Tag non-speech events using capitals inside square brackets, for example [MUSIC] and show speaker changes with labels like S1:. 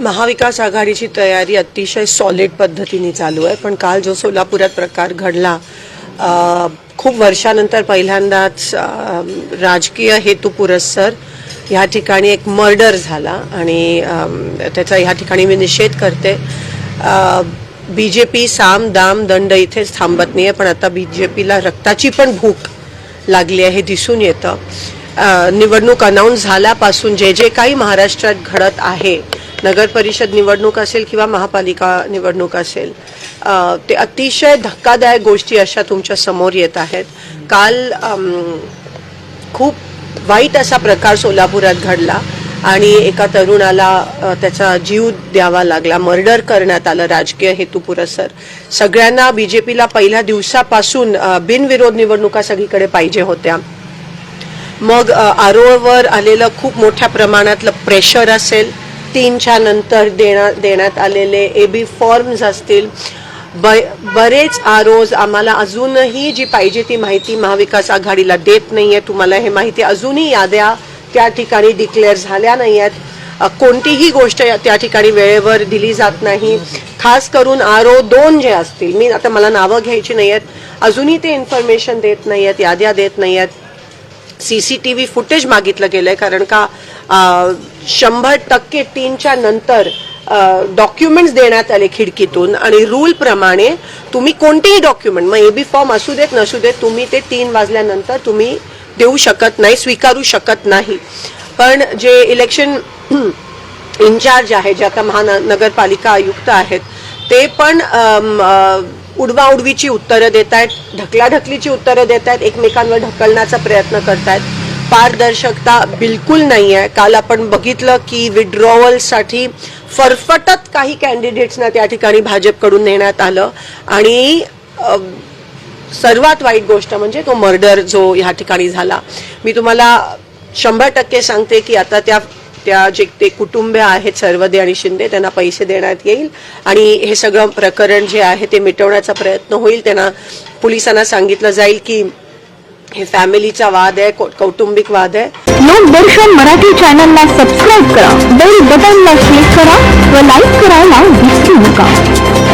S1: महाविकास आघाडीची तयारी अतिशय सॉलिड पद्धतीने चालू आहे पण काल जो सोलापुरात प्रकार घडला खूप वर्षानंतर पहिल्यांदाच राजकीय हेतू पुरस्सर ह्या ठिकाणी एक मर्डर झाला आणि त्याचा ह्या ठिकाणी मी निषेध करते. बी जे पी साम दाम दंड इथेच थांबत नाही आहे पण आता बी जे पीला रक्ताची पण भूक लागली आहे हे दिसून येतं. निवडणूक अनाऊन्स झाल्यापासून जे जे काही महाराष्ट्रात घडत आहे नगर परिषद निवडणूक असेल किंवा महापालिका निवडणूक असेल ते अतिशय धक्कादायक गोष्टी अशा तुमच्यासमोर येत आहेत. काल खूप वाईट असा प्रकार सोलापुरात घडला आणि एका तरुणाला त्याचा जीव द्यावा लागला मर्डर करण्यात आलं राजकीय हेतू पुरस्सर. सगळ्यांना बीजेपीला पहिल्या दिवसापासून बिनविरोध निवडणुका सगळीकडे पाहिजे होत्या. मग आरोवर आलेलं खूप मोठ्या प्रमाणातलं प्रेशर असेल तीनच्या नंतर देण्या देण्यात आलेले ए बी फॉर्म्स असतील. ब बरेच आरोज आम्हाला अजूनही जी पाहिजे ती माहिती महाविकास आघाडीला देत नाही आहे तुम्हाला हे माहिती अजूनही याद्या त्या ठिकाणी डिक्लेअर झाल्या नाही आहेत कोणतीही गोष्ट त्या ठिकाणी वेळेवर दिली जात नाही. खास करून आरो दोन जे असतील मी आता मला नावं घ्यायची नाही आहेत अजूनही ते इन्फॉर्मेशन देत नाही आहेत याद्या देत नाही आहेत C C T V footage मागितलं गेलंय कारण का शंभर टक्के तीनच्या नंतर डॉक्युमेंट्स देण्यात आले खिडकीतून आणि रूल प्रमाणे तुम्ही कोणतेही डॉक्युमेंट मग एबी फॉर्म असू देत नसू देत तुम्ही ते तीन वाजल्यानंतर तुम्ही देऊ शकत नाही स्वीकारू शकत नाही. पण जे इलेक्शन इन्चार्ज [CLEARS THROAT] आहे जे आता महानगरपालिका आयुक्त आहेत ते पण उडवाउडवीची उत्तरं देत आहेत ढकलाढकलीची उत्तरं देत आहेत एकमेकांवर ढकलण्याचा प्रयत्न करतायत. पारदर्शकता बिलकुल नाही आहे काल आपण बघितलं की विड्रॉवलसाठी फरफटत काही कॅन्डिडेट्सना त्या ठिकाणी भाजपकडून नेण्यात आलं. आणि सर्वात वाईट गोष्ट म्हणजे तो मर्डर जो ह्या ठिकाणी झाला. मी तुम्हाला शंभर टक्के सांगते की आता त्या त्या जे ते कुटुंब आहेत सर्वदे आणि शिंदे त्यांना पैसे देण्यात येईल. आणि हे सगळं प्रकरण जे आहे ते मिटवण्याचा प्रयत्न होईल. त्यांना पोलिसांना सांगितलं जाईल की हे फॅमिलीचा वाद आहे कौटुंबिक वाद आहे.
S2: लोकदर्शन मराठी चॅनलला सबस्क्राईब करा बेल बटनला क्लिक करा व लाईक करायला विसरू नका.